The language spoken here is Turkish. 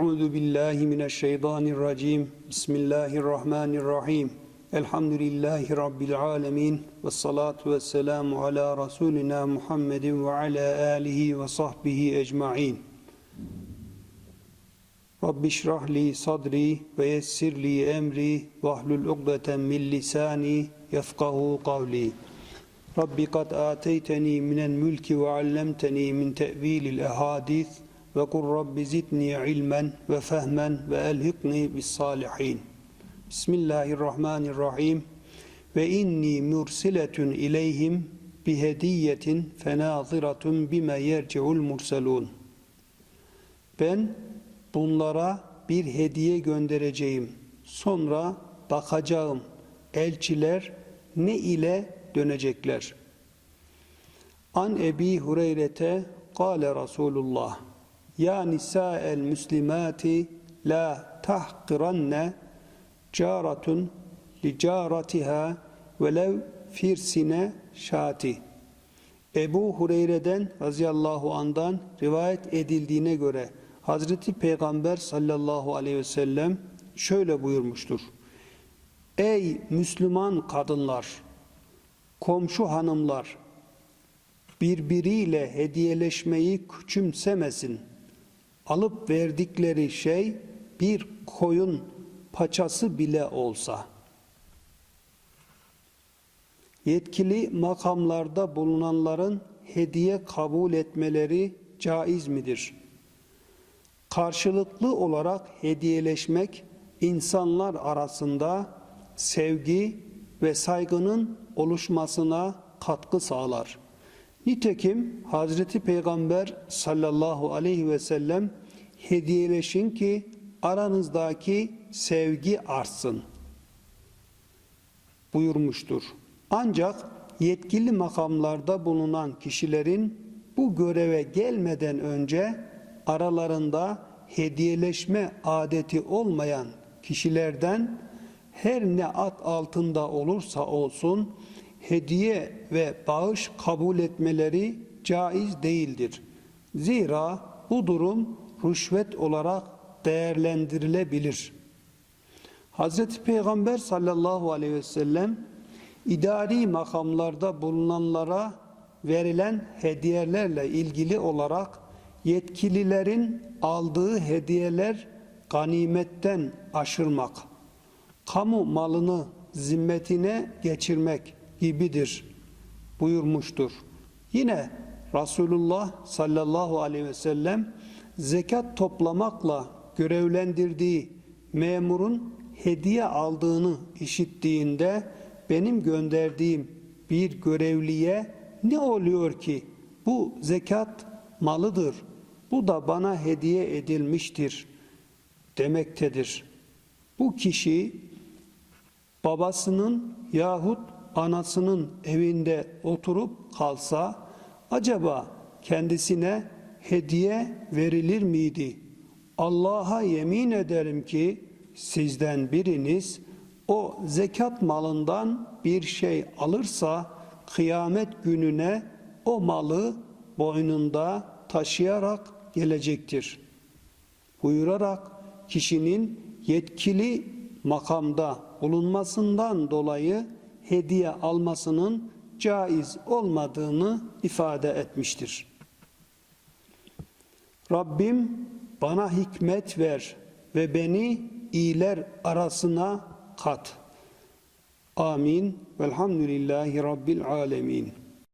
أعوذ بالله من الشيطان الرجيم بسم الله الرحمن الرحيم الحمد لله رب العالمين والصلاة والسلام على رسولنا محمد وعلى آله وصحبه أجمعين رب اشرح لي صدري ويسر لي أمري واهل الأقبة من لساني يفقه قولي رب قد آتيتني من الملك وعلمتني من تأويل الأحاديث ve kur Rabbi zidni ilmen ve fehmen ve elhikni bis salihin. Bismillahirrahmanirrahim. Ve inni mursiletun ileyhim bi hediyetin fenaziratun bime yerci'ul murselun. Ben bunlara bir hediye göndereceğim. Sonra bakacağım elçiler ne ile dönecekler. An Ebi Hureyre'te kâle Resulullah Ya nisâel müslimâti la tahqiranne caratun li caratiha velev firsine şati. Ebu Hureyre'den radıyallahu andan rivayet edildiğine göre Hazreti Peygamber sallallahu aleyhi ve sellem şöyle buyurmuştur. Ey Müslüman kadınlar, komşu hanımlar, birbiriyle hediyeleşmeyi küçümsemesin. Alıp verdikleri şey bir koyun paçası bile olsa. Yetkili makamlarda bulunanların hediye kabul etmeleri caiz midir? Karşılıklı olarak hediyeleşmek insanlar arasında sevgi ve saygının oluşmasına katkı sağlar. Nitekim Hazreti Peygamber sallallahu aleyhi ve sellem hediyeleşin ki aranızdaki sevgi artsın buyurmuştur. Ancak yetkili makamlarda bulunan kişilerin bu göreve gelmeden önce aralarında hediyeleşme adeti olmayan kişilerden her ne at altında olursa olsun hediye ve bağış kabul etmeleri caiz değildir. Zira bu durum rüşvet olarak değerlendirilebilir. Hz. Peygamber sallallahu aleyhi ve sellem idari makamlarda bulunanlara verilen hediyelerle ilgili olarak yetkililerin aldığı hediyeler ganimetten aşırmak, kamu malını zimmetine geçirmek gibidir buyurmuştur. Yine Resulullah sallallahu aleyhi ve sellem zekat toplamakla görevlendirdiği memurun hediye aldığını işittiğinde benim gönderdiğim bir görevliye ne oluyor ki bu zekat malıdır. Bu da bana hediye edilmiştir demektedir. Bu kişi babasının yahut anasının evinde oturup kalsa acaba kendisine hediye verilir miydi? Allah'a yemin ederim ki sizden biriniz o zekat malından bir şey alırsa kıyamet gününe o malı boynunda taşıyarak gelecektir. Buyurarak kişinin yetkili makamda bulunmasından dolayı hediye almasının caiz olmadığını ifade etmiştir. Rabbim bana hikmet ver ve beni iyiler arasına kat. Amin. Velhamdülillahi Rabbil alemin.